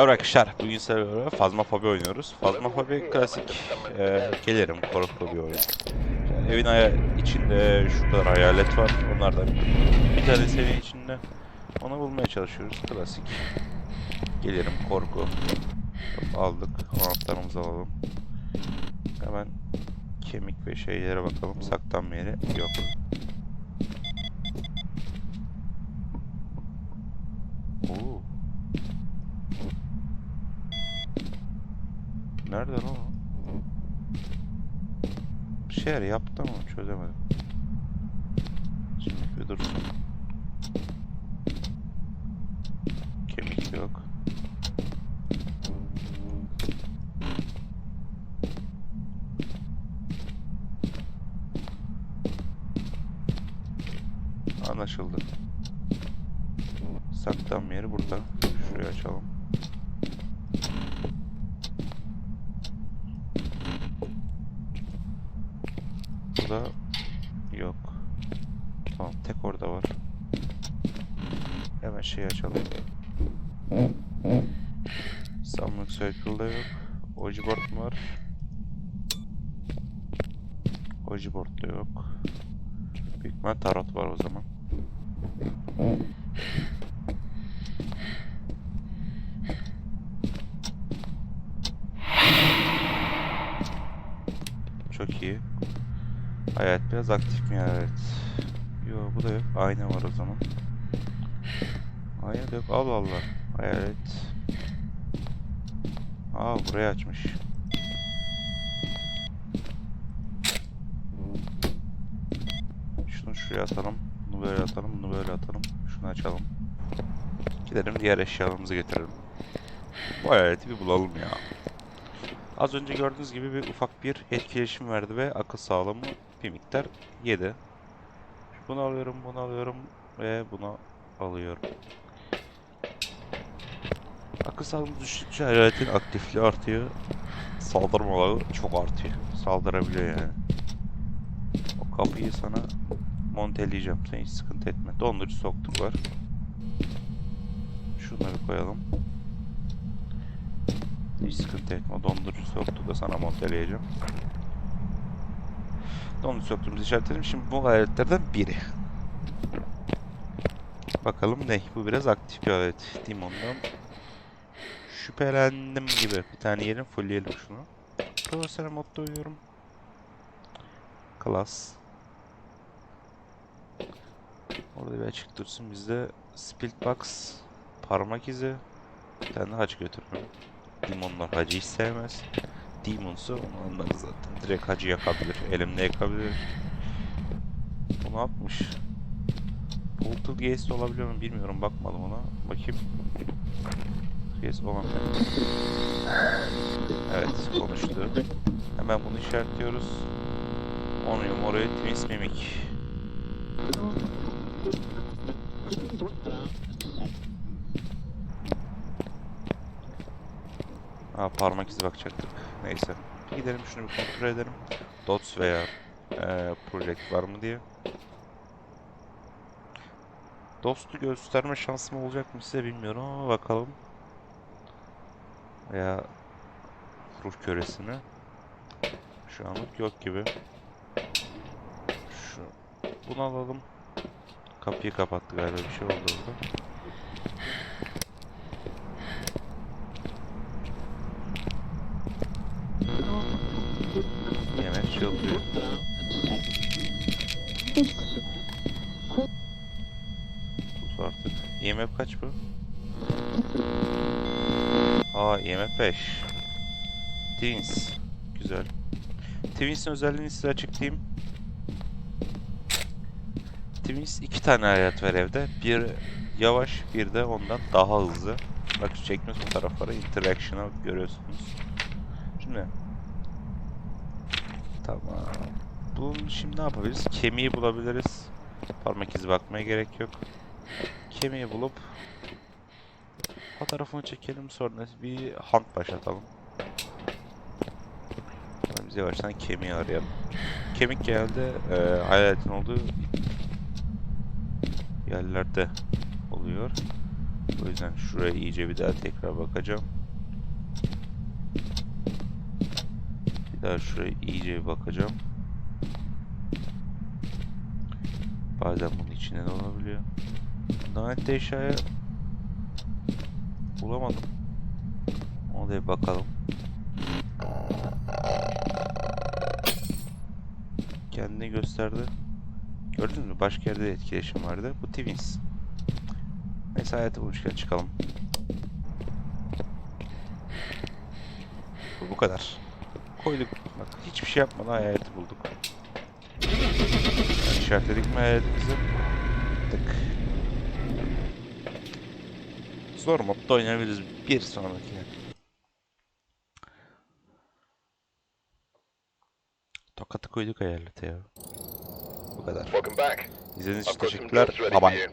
Merhaba arkadaşlar, bugün sizlerle Phasmophobia oynuyoruz. Phasmophobia klasik e, gelirim korkulu bir oyun. Evin aya içinde şu kadar hayalet var, onlardan bir tane seviye içinde. Onu bulmaya çalışıyoruz, klasik. Gelirim korku. Aldık, anahtarımızı alalım. Hemen kemik ve şeylere bakalım, saklanma yeri yok. Nerede lan o? Bir şeyler yaptı ama çözemedim. Şimdi bir dursun. Kemik yok. Anlaşıldı. Saklanma yeri burada. Şurayı açalım. Burada yok. Tamam tek orada var. Hemen şey açalım. Summoning Circle'da yok. Ojiboard var. Ojiboard'da yok. Büyük tarot var o zaman. Çok iyi. Hayat biraz aktif mi evet. Yo bu da yok. Ayna var o zaman. Da yok. Allah Allah. Hayalet. Aa burayı açmış. Şunu şuraya atalım. Bunu böyle atalım. Bunu böyle atalım. Şunu açalım. Gidelim diğer eşyalarımızı getirelim. Bu hayaleti bir bulalım ya. Az önce gördüğünüz gibi bir ufak bir etkileşim verdi ve akıl sağlamı bir miktar yedi. Bunu alıyorum, bunu alıyorum ve bunu alıyorum. Akıl sağlığımız düştükçe hayaletin aktifliği artıyor. Saldırmaları çok artıyor. Saldırabiliyor yani. O kapıyı sana monteleyeceğim. Sen hiç sıkıntı etme. Dondurucu soktuk var. Şunları koyalım. Hiç sıkıntı etme. Dondurucu soktu da sana monteleyeceğim. Dondurucu soktuğumuzu işaretledim. Şimdi bu aletlerden biri. Bakalım ne? Bu biraz aktif bir alet. Demon'dan şüphelendim gibi. Bir tane yerim fullleyelim şunu. Profesyonel modda uyuyorum. Class. Orada bir açık dursun. Bizde Spilt Box, parmak izi, bir tane haç götürmüyorum. Demonlar hacı hiç sevmez. Demon'su onu anlarız zaten. Direkt hacı yakabilir. Elimde yakabilir. Bu ne yapmış? Gaze olabiliyor mu bilmiyorum. Bakmadım ona. Bakayım. Gaze olamıyor. Evet konuştu. Hemen bunu işaretliyoruz. Onu oraya Twins Mimic. Aa parmak izi bakacaktık. Neyse. Gidelim şunu bir kontrol edelim. Dots veya eee project var mı diye. Dost'u gösterme şansım olacak mı size bilmiyorum ama bakalım. Veya ruh köresini. Şu anlık yok gibi. Şu bunu alalım. Kapıyı kapattı galiba bir şey oldu orada. Sus artık. IMF kaç bu? Aa IMF 5. Twins. Güzel. Twins'in özelliğini size açıklayayım. Twins iki tane hayat var evde. Bir yavaş, bir de ondan daha hızlı. Bak çekme fotoğrafları interaction'ı görüyorsunuz. Şimdi Tamam. Bunun şimdi ne yapabiliriz? Kemiği bulabiliriz. Parmak izi bakmaya gerek yok. Kemiği bulup fotoğrafını çekelim sonra bir hunt başlatalım. Biz yavaştan kemiği arayalım. Kemik geldi. E, hayaletin olduğu yerlerde oluyor. O yüzden şuraya iyice bir daha tekrar bakacağım. Bir şuraya iyice bir bakacağım. Bazen bunun içinde de olabiliyor. Lanetli eşyaya bulamadım. Ona da bir bakalım. Kendini gösterdi. Gördün mü? Başka yerde de etkileşim vardı. Bu Twins. Neyse hayatı bulmuşken çıkalım. Bu, bu kadar. Koyduk. Bak hiçbir şey yapmadan hayaleti bulduk. Yani işaretledik mi hayaletimizi? Tık. Zor modda oynayabiliriz bir sonrakine. Tokatı koyduk hayalete ya. Bu kadar. İzlediğiniz için teşekkürler. Bye bye.